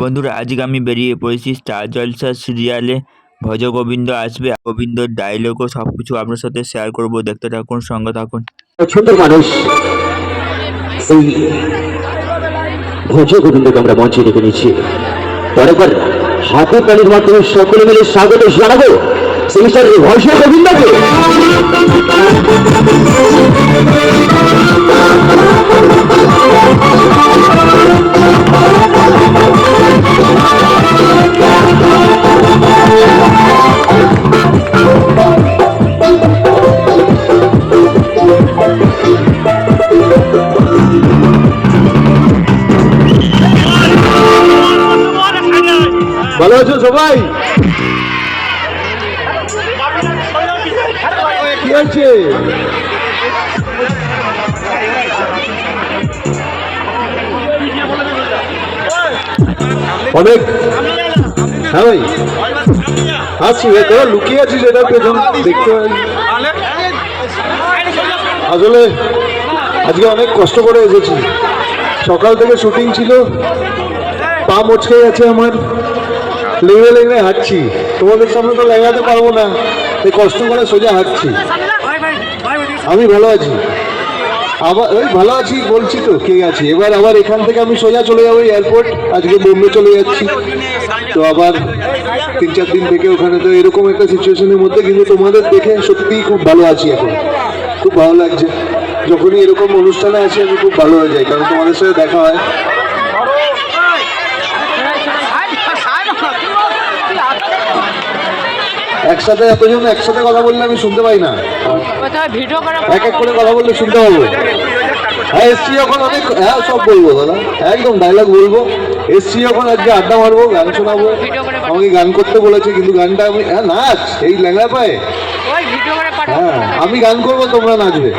বন্ধুরা, আজকে আমি বেরিয়ে পড়েছি স্টার জলসা সিরিয়ালে ভজ গোবিন্দ আসবে, গোবিন্দর ডায়লগও সব কিছু আপনার সাথে শেয়ার করব, দেখতে থাকুন, সঙ্গে থাকুন। ছোট মানুষ, এই ভোজ গোবিন্দকে আমরা মঞ্চে ডেকে নিচ্ছি পরেরবার হাতে তালির মাধ্যমে সকলে মিলে স্বাগত জানাব সেমিস্টার ভজ গোবিন্দকে। সবাই কি হয়েছে? অনেক। হ্যাঁ ভাই। আসছি ভাই তোরা লুকিয়ে আছিস এটা পেছন দেখতে আসলে আজকে অনেক কষ্ট করে এসেছি। সকাল থেকে শুটিং ছিল। পা মচকে গেছে আমার। লেগে লেগে হাঁটছি। তোমাদের সামনে তো লেগাতে পারব না। এই কষ্ট করে সোজা হাঁটছি। আমি ভালো আছি। আবার ওই ভালো আছি বলছি তো কে আছি? এবার আবার এখান থেকে আমি সোজা চলে যাব এয়ারপোর্ট আজকে বোম্বে চলে যাচ্ছি। তো আবার তিন চার দিন থেকে ওখানে তো এরকম একটা সিচুয়েশনের মধ্যে, কিন্তু তোমাদের দেখে সত্যিই খুব ভালো আছি এখন। খুব ভালো লাগছে। যখনই এরকম অনুষ্ঠানে আসি, আমি খুব ভালো হয়ে যাই, কারণ তোমাদের সাথে দেখা হয়। একসাথে এতজন একসাথে কথা বললে আমি শুনতে পাই না। এক এক করে কথা বললে শুনতে পাবো। হ্যাঁ এসছি যখন অনেক হ্যাঁ সব বলব দাদা। একদম ডায়লগ বলব। এসছি যখন আজকে আড্ডা মারবো গান শোনাবো আমাকে গান করতে বলেছে কিন্তু গানটা আমি হ্যাঁ নাচ এই ল্যাংড়া পায়ে। হ্যাঁ আমি গান করব তোমরা নাচবে।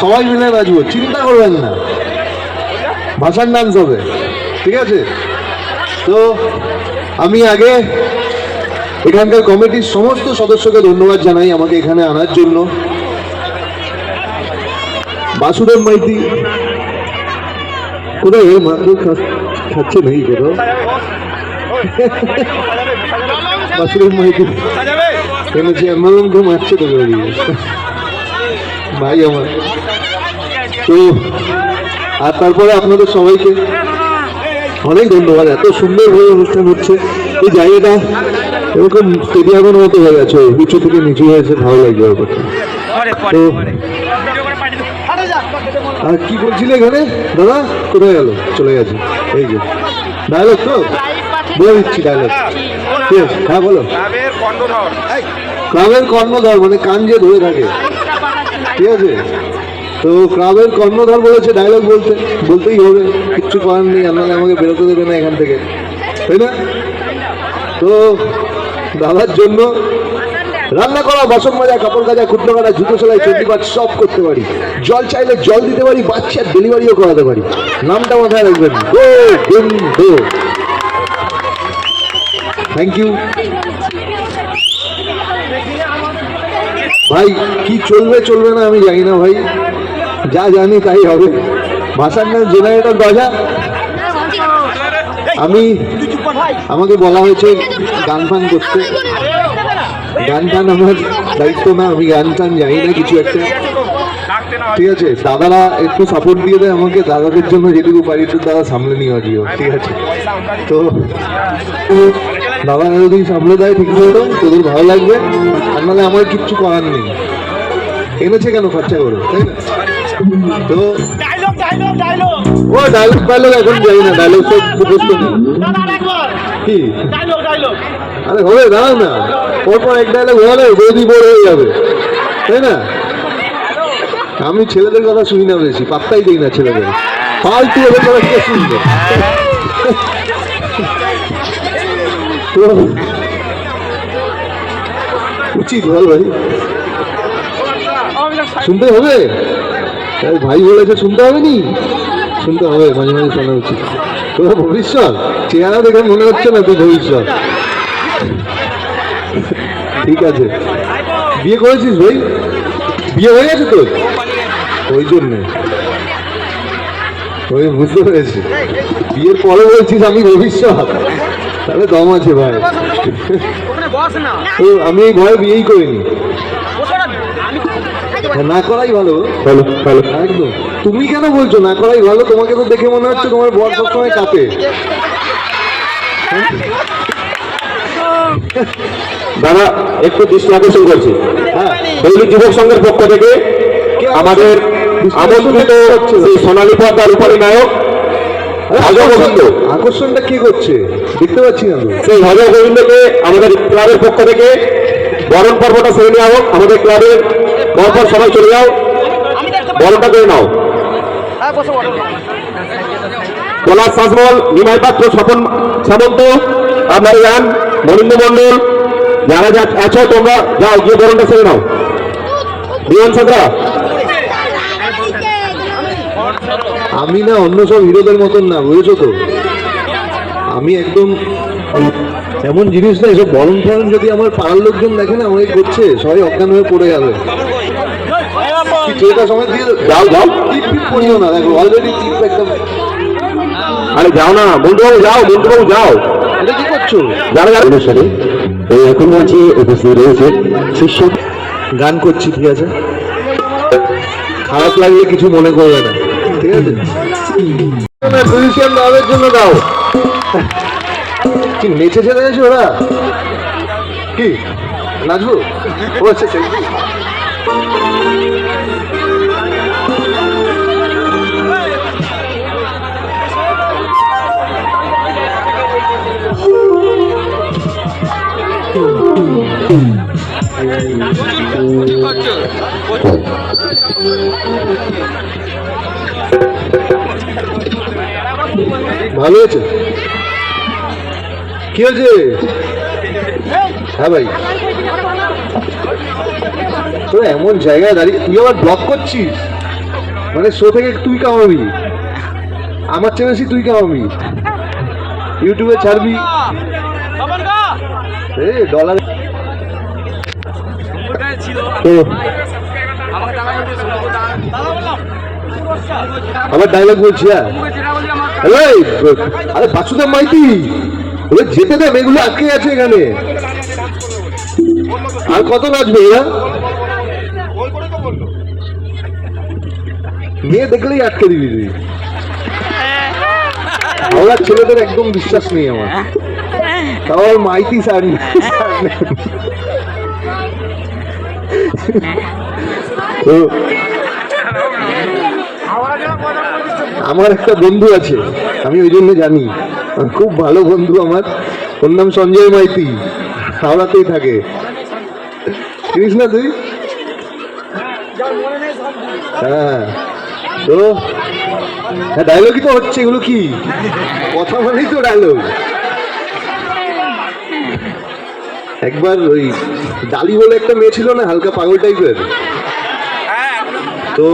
সবাই মিলে নাচবো চিন্তা করবেন না। ভাষার ডান্স হবে ঠিক আছে? তো আমি আগে এখানকার কমিটির সমস্ত সদস্যকে ধন্যবাদ জানাই আমাকে এখানে আনার জন্য। বাসুদেব মাইতি, কোথায় মাত্র খাচ্ছে নাকি কোথাও? বাসুদেব মাইতি, এনেছে তোকে ভাই আমার। তো, আর তারপরে আপনাদের সবাইকে অনেক ধন্যবাদ, এত সুন্দরভাবে অনুষ্ঠান হচ্ছে। এই জায়গাটা এরকম স্টেডিয়ামের মতো হয়ে গেছে উঁচু থেকে নিচু হয়েছে ভালো লাগছে ব্যাপারটা তো আর কি বলছিলে এখানে? দাদা কোথায় গেল? চলে গেছে। এই যে ডায়লগ তো? বলে দিচ্ছি ডায়লগ ঠিক আছে হ্যাঁ বলো। ক্লাবের কর্ণধর। মানে কান যে ধরে থাকে। ঠিক আছে? তো ক্লাবের কর্ণধর বলেছে ডায়লগ বলতে বলতেই হবে। কিচ্ছু করার নেই আপনারা আমাকে বেরোতে দেবে না এখান থেকে। তাই না? তো দাদার জন্য রান্না করা, বাসন মাজা, কাপড় কাজা ক্ষুদ্র কাটা, জুতো সেলাই চণ্ডীপাঠ সব করতে পারি। জল চাইলে জল দিতে পারি বাচ্চার ডেলিভারিও করাতে পারি। নামটা মাথায় রাখবেন। গো বিন্দু থ্যাংক ইউ ভাই, কি চলবে চলবে না আমি জানি না ভাই। যা জানি তাই হবে। ভাষার নাম জেনারেটর গজা আমি আমাকে বলা হয়েছে গান ফান করতে। গান টান আমার দায়িত্ব না, আমি গান টান জানি না কিছু একটা। ঠিক আছে, দাদারা একটু সাপোর্ট দিয়ে দেয় আমাকে, দাদাদের জন্য যেটুকু পারি একটু দাদা সামলে নিয়ে দিও ঠিক আছে। তো দাদারা যদি সামলে দেয়, ঠিক মতো তোদের ভালো লাগবে, আর নাহলে আমার কিচ্ছু করার নেই। এনেছে কেন খরচা করে, তাই না? তো ডায়লগ ডায়লগ ডায়লগ ও ডায়লগ ফাইলগ এখন যাই না ডায়লগ তো একবার। কি? ডায়লগ ডায়লগ আরে হবে দাঁড়াও না। পরপর এক ডায়লগ হলে বৌদি বড় হয়ে যাবে। তাই না? আমি ছেলেদের কথা শুনি না বেশি পাত্তাই দিই না ছেলেদের। ফালতু ওদের কথা কে শুনবে উচিত বল ভাই। শুনতে হবে? তাই ভাই বলেছে শুনতে হবে নি? শুনতে হবে মাঝে মাঝে শোনা উচিত। তোর ভবিষ্যৎ? চেহারা দেখে মনে হচ্ছে না তোর ভবিষ্যৎ। ঠিক আছে। বিয়ে করেছিস ভাই? বিয়ে হয়ে গেছে তোর? ওই জন্যে। ওই বুঝতে পেরেছি। বিয়ের পরে বলছিস আমি ভবিষ্যৎ? তাহলে দম আছে ভাই। আমি এই ভয়ে বিয়েই করিনি। না করাই ভালো। ভালো ভালো। একদম। তুমি কেন বলছো না করাই ভালো? তোমাকে তো দেখে মনে হচ্ছে তোমার বর সবসময় কাঁপে দাদা একটু দৃষ্টি আকর্ষণ করছি। হ্যাঁ দৈনিক যুবক সংঘের পক্ষ থেকে আমাদের আমন্ত্রিত সেই সোনালী পর্দার উপরে নায়ক আকর্ষণটা কে করছে? দেখতে পাচ্ছি না সেই ভজ গোবিন্দকে আমাদের ক্লাবের পক্ষ থেকে বরণ পর্বটা সেরে নেওয়া হোক। আমাদের ক্লাবের পরপর সবাই চলে যাও। বলটা করে নাও। পলাশ শাসমল নিমাই পাত্র, স্বপন সামন্ত, আপনারা যান মনিন্দ্র মন্ডল যারা যা আছো, তোমরা যাও, গিয়ে বরণটা সেরে নাও। বিমান সাঁতরা আমি না অন্য সব হিরোদের মতন না, বুঝেছ তো? আমি একদম এমন জিনিস না, এসব বরণ ফরণ যদি আমার পাড়ার লোকজন দেখে না, আমাকে করছে, সবাই অজ্ঞান হয়ে পড়ে যাবে। সময় দিয়ে যাও যাও টিপ টিপ করিও না দেখো অলরেডি টিপ একদম আরে যাও না বন্ধুবাবু যাও বন্ধুবাবু যাও। এটা কি করছ যারা যারা অনুষ্ঠানে এই এখন উপস্থিত রয়েছে শিষ্য। গান করছি ঠিক আছে? খারাপ লাগলে কিছু মনে করবে না। ঠিক আছে। পজিশন দাওয়ার জন্য দাও। কি নেচে চলে গেছে ওরা? কি নাচবো? ও আচ্ছা ভালো হয়েছে? কি হয়েছে? হ্যাঁ ভাই। তোরা এমন জায়গায় দাঁড়িয়ে তুই আবার ব্লক করছিস? মানে শো থেকে তুই কামাবি আমার চেয়ে বেশি তুই কামাবি ইউটিউবে ছাড়বি? আবার ডায়লগ বলছি হ্যাঁ। আরে বাসুদেব মাইতি। ওরে যেতে দেব এগুলো আটকে আছে এখানে। আর কত নাচবে এরা? মেয়ে দেখলেই আটকে দিবি তুই। হাওড়ার ছেলেদের একদম বিশ্বাস নেই আমার। তাও মাইতি স্যার নেই। তো আমার একটা বন্ধু আছে, আমি ওই জন্য জানি। খুব ভালো বন্ধু আমার। ওর নাম সঞ্জয় মাইতি, হাওড়াতেই থাকে। চিনিস না তুই? হ্যাঁ। তো হ্যাঁ ডায়লগই তো হচ্ছে, এগুলো কি? কথা মানেই তো ডায়লগ একবার ওই ডালি বলে একটা মেয়ে ছিল না হালকা পাগল টাইপের? তো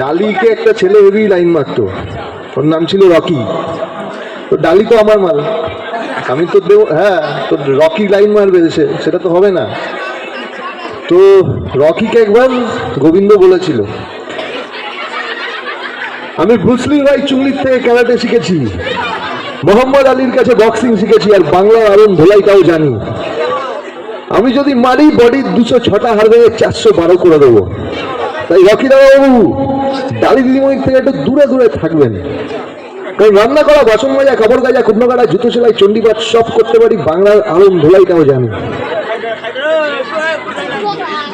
ডালিকে একটা ছেলে হেভি লাইন মারতো। ওর নাম ছিল রকি। তো ডালি তো আমার মাল। আমি তো দেব হ্যাঁ তো রকি লাইন মারবে সে সেটা তো হবে না। তো রকিকে একবার গোবিন্দ বলেছিল। আমি ব্রুসলি রাই চুংলির থেকে ক্যারাটে শিখেছি। মোহাম্মদ আলীর কাছে বক্সিং শিখেছি আর বাংলা আরুন ধোলাইটাও জানি। আমি যদি মারি বডির দুশো ছটা হার ভেঙে চারশো বারো করে দেবো। তাই রকি বাবু ডালি দিদিমণির থেকে একটু দূরে দূরে থাকবেন। কারণ রান্না করা, বাসন মাজা, কাপড় গাজা কুটনো কাটা জুতো সেলাই, চণ্ডীপাঠ সব করতে পারি, বাংলার আলম ধোলাইটাও জানি।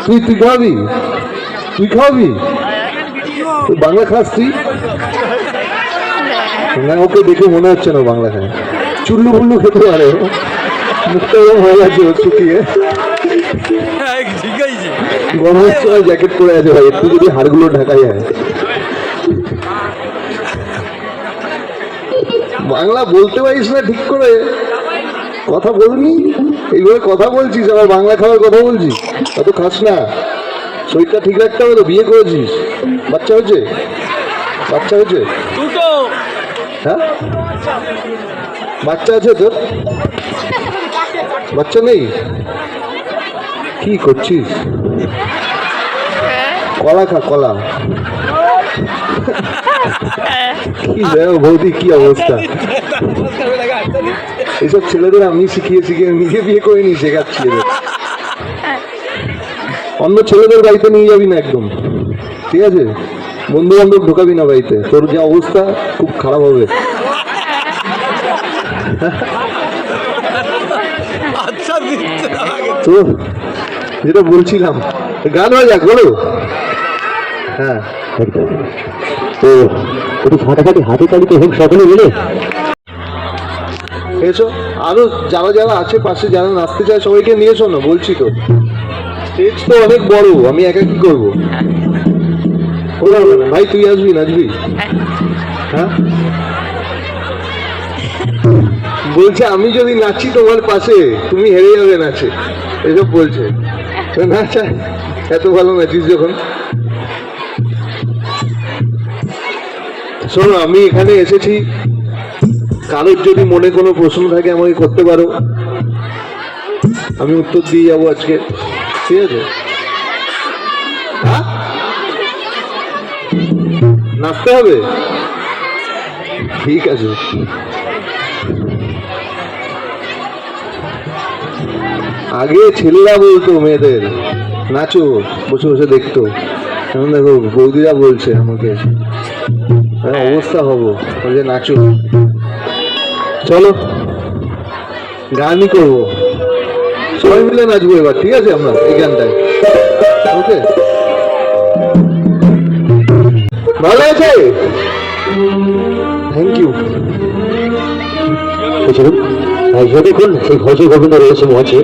তুই তুই খাওয়াবি? তুই তুই বাংলা খাস তুই? না ওকে দেখে মনে হচ্ছে না বাংলা খায়। চুল্লু ফুল্লু খেতে পারে মুখটা হয়ে গেছে ওর শুকিয়ে গরমের সময় জ্যাকেট পরে আছে ভাই একটু যদি হাড়গুলো ঢাকা যায় বাংলা বলতে পারিস না ঠিক করে। কথা বলনি এইভাবে কথা বলছিস আবার বাংলা খাওয়ার কথা বলছিস? অত খাস না। শরীরটা ঠিক রাখতে হবে তো বিয়ে করেছিস। বাচ্চা হয়েছে? বাচ্চা হয়েছে? হ্যাঁ? বাচ্চা আছে তোর? বাচ্চা নেই? কি করছিস? কলা খা, কলা। কি দেখো বৌদি, কি অবস্থা? এইসব ছেলেদের আমি শিখিয়ে শিখিয়ে, নিজে বিয়ে করিনি শেখাচ্ছি এদের। অন্য ছেলেদের বাড়িতে নিয়ে যাবি না একদম। ঠিক আছে? বন্ধু বান্ধব ঢোকাবি না বাড়িতে। তোর যা অবস্থা খুব খারাপ হবে। তো যেটা বলছিলাম গান হয়ে যাক বলো। হ্যাঁ। তো একটু ফাটাফাটি হাতে তালিতে হোক সকলে মিলে। এসো আরও যারা যারা আছে পাশে যারা নাচতে চায় সবাইকে নিয়ে এসো না বলছি তো। স্টেজ তো অনেক বড় আমি একা কি করব। ভাই, তুই আসবি নাচবি হ্যাঁ? বলছে, আমি যদি নাচি তোমার পাশে, তুমি হেরে যাবে নাচে। এসব বলছে। নাচ, এত ভালো নাচিস যখন। শোনো, আমি এখানে এসেছি। কারোর যদি মনে কোনো প্রশ্ন থাকে, আমাকে করতে পারো। আমি উত্তর দিয়ে যাব আজকে। ঠিক আছে? হ্যাঁ? নাচতে হবে ঠিক আছে। আগে ছেলেরা বলতো মেয়েদের, নাচো, বসে বসে দেখতো। এখন দেখো বৌদিরা বলছে আমাকে। হ্যাঁ অবস্থা হব, বলছে নাচো। চলো, গানই করব। সবাই মিলে নাচবো এবার, ঠিক আছে আমরা, এই গানটায়। ওকে? ভালো আছে? থ্যাংক ইউ যতক্ষণ সেই ভজ গোবিন্দ রয়েছে মঞ্চে।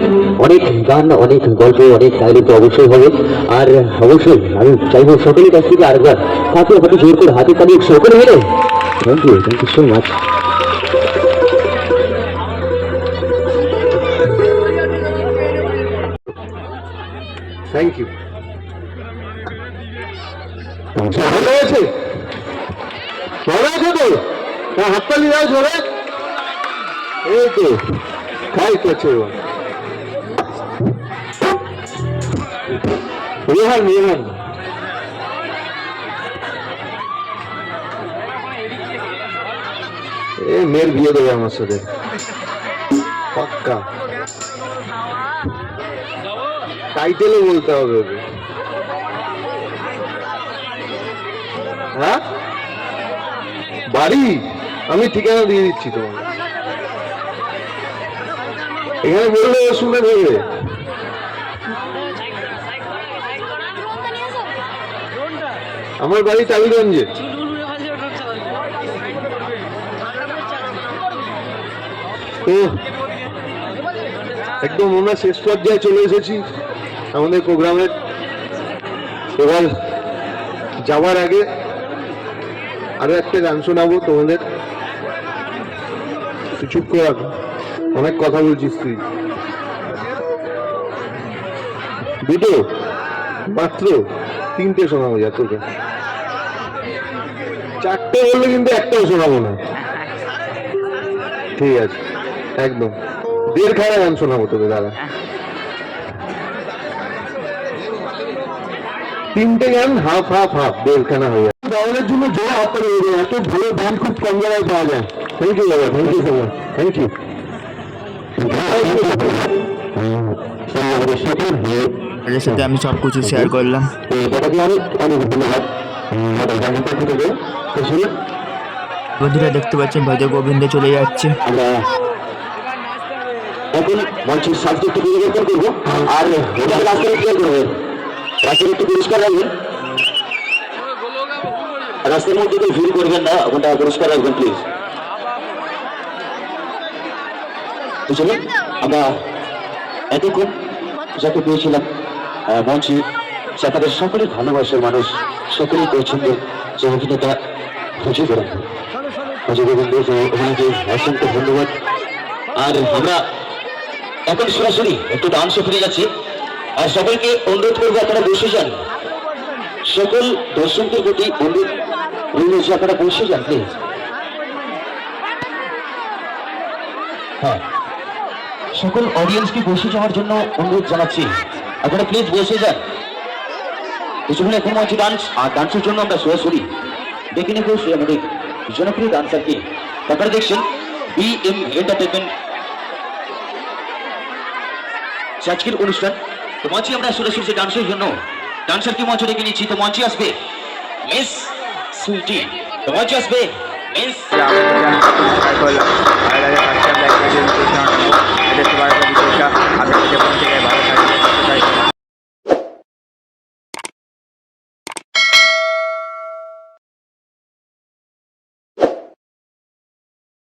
অনেক গান, অনেক গল্প, অনেক ডায়লগ তো অবশ্যই হবে। আর অবশ্যই আমি চাইব সকলের কাছ থেকে আরেকবার হাতে হাতে জোর করে হাতে তালিয়ে সকলে মিলে। Thank you thank you so much thank you ভালো আছে ভালো আছে তো? হ্যাঁ হাততালি দাও জোরে এই তো খাই করছে রেহান রেহান। এ মেয়ের বিয়ে দেবে আমার সাথে। পাক্কা। টাইটেলও বলতে হবে হ্যাঁ? বাড়ি? আমি ঠিকানা দিয়ে দিচ্ছি তোমাকে। এখানে বললে শুনে নেবে। আমার বাড়ি টালিগঞ্জে একদম আমরা শেষ পর্যায়ে চলে এসেছি। আমাদের প্রোগ্রামের এবার যাওয়ার আগে আরও একটা গান শোনাবো তোমাদের। চুপ করে অনেক কথা বলছিস তুই। দুটো? মাত্র? তিনটে শোনাবো যা তোকে। চারটে বললে কিন্তু একটাও শোনাবো না। ঠিক আছে। একদম। দেড় খানা গান শোনাবো তোকে দাদা তিনটে গান হাফ হাফ হাফ দেড়খানা হয়ে যাবে গাওয়ানোর জন্য জোর হাত পড়ে এত ভালো ব্যান্ড খুব কম জায়গায় পাওয়া যায়। থ্যাংক ইউ দাদা thank you so much thank you তাদের সাথে আমি সব কিছু শেয়ার করলাম। অনেক অনেক ধন্যবাদ বন্ধুরা দেখতে পাচ্ছেন ভজ গোবিন্দ চলে যাচ্ছে। এখন মঞ্চের সাজকে একটু পরিবর্তন করব। আর এটা ক্লিয়ার করবে রাস্তাটা একটু পরিষ্কার রাখবেন। রাস্তার মধ্যে তো ভিড় করবেন না, ওখানটা পরিষ্কার রাখবেন প্লিজ বুঝলেন আমরা এতক্ষণ যাকে পেয়েছিলাম মঞ্চে। যাদের সকলের ভালোবাসার মানুষ, সকলেই পছন্দের যে অভিনেতা খুঁজে বেড়ান যে অসংখ্য ধন্যবাদ। আর আমরা এখন সরাসরি একটু ডান্সে ফিরে যাচ্ছি। আর সকলকে অনুরোধ করব আপনারা বসে যান। সকল দর্শকদের প্রতি অনুরোধ আপনারা বসে যান প্লিজ হ্যাঁ। সকল অডিয়েন্সকে বসে যাওয়ার জন্য অনুরোধ জানাচ্ছি। আপনারা প্লিজ বসে যান। কিছুক্ষণ এখন মঞ্চে ডান্স আর ডান্সের জন্য আমরা সরাসরি দেখে নেব, সেই আমাদের জনপ্রিয় ডান্সারকে আপনারা দেখছেন বি এম এন্টারটেনমেন্ট আজকের অনুষ্ঠান তো মঞ্চে আমরা সুরে সুরে ডান্সের জন্য। ডান্সারকে মঞ্চ ডেকে নিচ্ছি? তো মঞ্চে আসবে মিস সুইটি। তো মঞ্চে আসবে মিস আমি